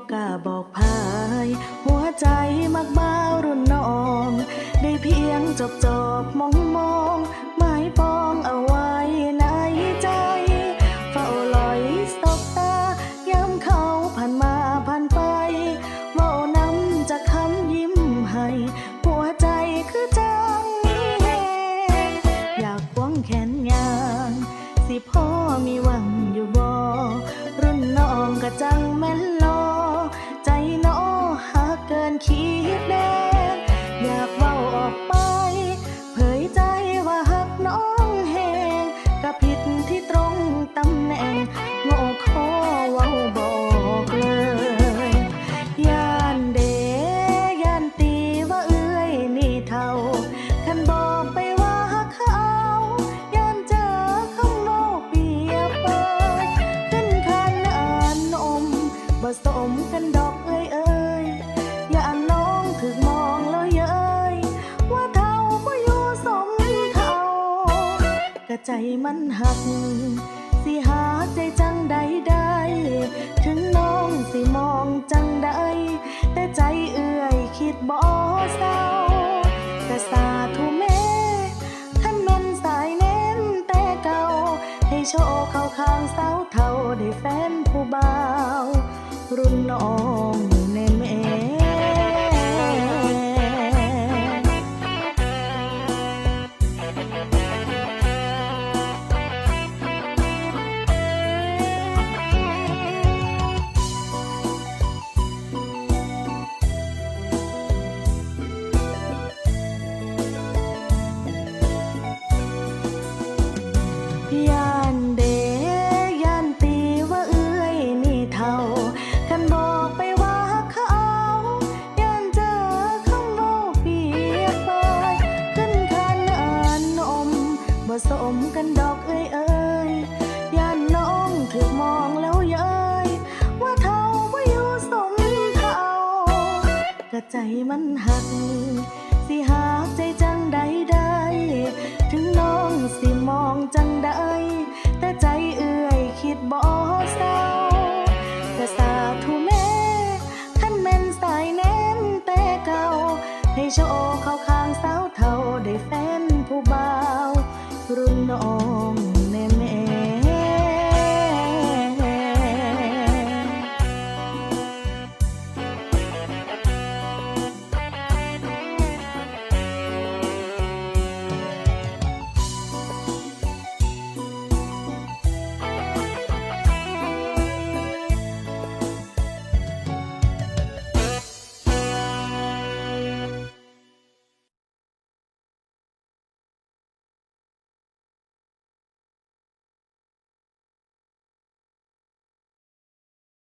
กกล้าบอกพาย หัวใจมักบ้ารุ่นน้อง ได้เพียงจบจบมองมอง ใจมันหัก สิหาใจจังใดได้ ถึงน้องสิมองจังใด แต่ใจเอื่อยคิดบ่เศร้ากะสาธุแม่ท่านแม่นสายเน้นแต่เก่า ให้โชคเข้าข้างสาวเท่าได้แฟนผู้บ่าว รุ่นน้องากะใจมันหัก สิหาใจจังใดได้ ถึงน้องสิมองจังใด แต่ใจเอื่อยคิดบ่เศร้ากะสาธุแม่ท่านแม่นสายแน่นแต่เก่า ให้โชคเข้าข้างสาวเท่าได้แฟนผู้บ่าว รุ่นน้อง